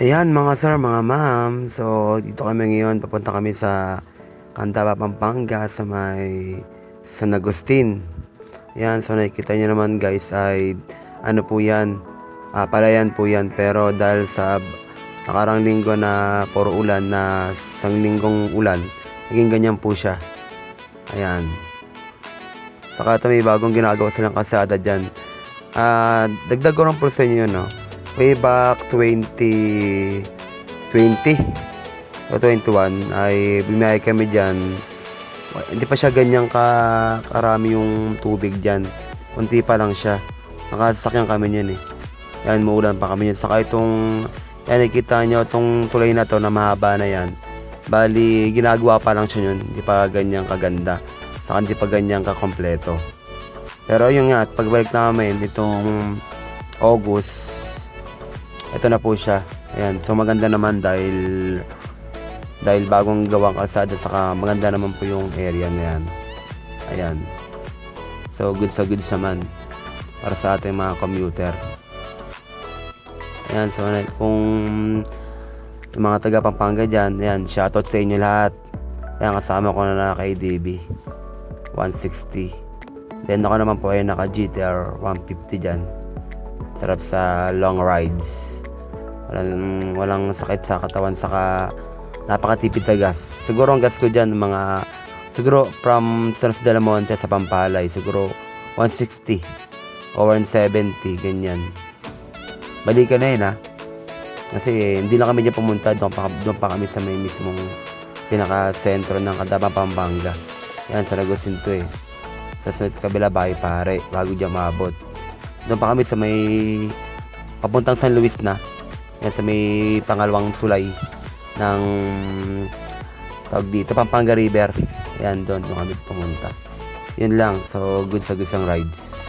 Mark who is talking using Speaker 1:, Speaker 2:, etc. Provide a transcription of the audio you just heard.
Speaker 1: Ayan mga sir, mga ma'am. So, dito kami ngayon. Papunta kami sa Candaba, Pampanga sa may San Agustin. Ayan, so nakikita nyo naman guys ay ano po yan. Ah, palayan po yan. Pero dahil sa nakarang linggo na puro ulan na isang linggong ulan, naging ganyan po siya. Ayan. Saka ito may bagong ginagawa silang kasada dyan. Ah, dagdag ko lang po sa inyo, no? Way back 2020 o 21 ay bumiyahe kami dyan. Hindi pa siya ganyan ka karami yung tubig dyan. Kunti pa lang siya. Nakasasakyan kami niyan eh. Yan maulan pa kami niyan. Saka itong yan nakikita nyo itong tulay na to na mahaba na yan. Bali ginagawa pa lang siya yun. Hindi pa ganyan kaganda. Saka hindi pa ganyan kakompleto. Pero yun nga at pagbalik namin itong August ito na po siya. Ayan. So maganda naman dahil dahil bagong gawang kalsada saka maganda naman po yung area na yan. Ayan. So good sa good naman para sa ating mga commuter. Ayan. So kung yung mga taga Pampanga dyan, ayan, shoutout sa inyo lahat. Ayan, kasama ko na na kay DB. 160. Then ako naman po ay naka GTR 150 dyan. Sarap sa long rides. Walang, walang sakit sa katawan saka napakatipid sa gas. Siguro ang gas ko dyan mga siguro from San Jose de la Monte sa Pampalay siguro 160 o 170 ganyan. Balikan na yun ha. Kasi hindi lang kami dyan pumunta doon pa, doon pa kami sa may mismong pinaka-sentro ng Kadaba, Pampanga. Yan, sa Lagosin to eh. Sa sunod kabila bahay pare, bago dyan maabot. Doon pa kami sa may papuntang San Luis na. Yan sa may pangalawang tulay ng tawag dito, Pampanga River. Yan, doon, doon kami pumunta. Yun lang. So, good sa gusang rides.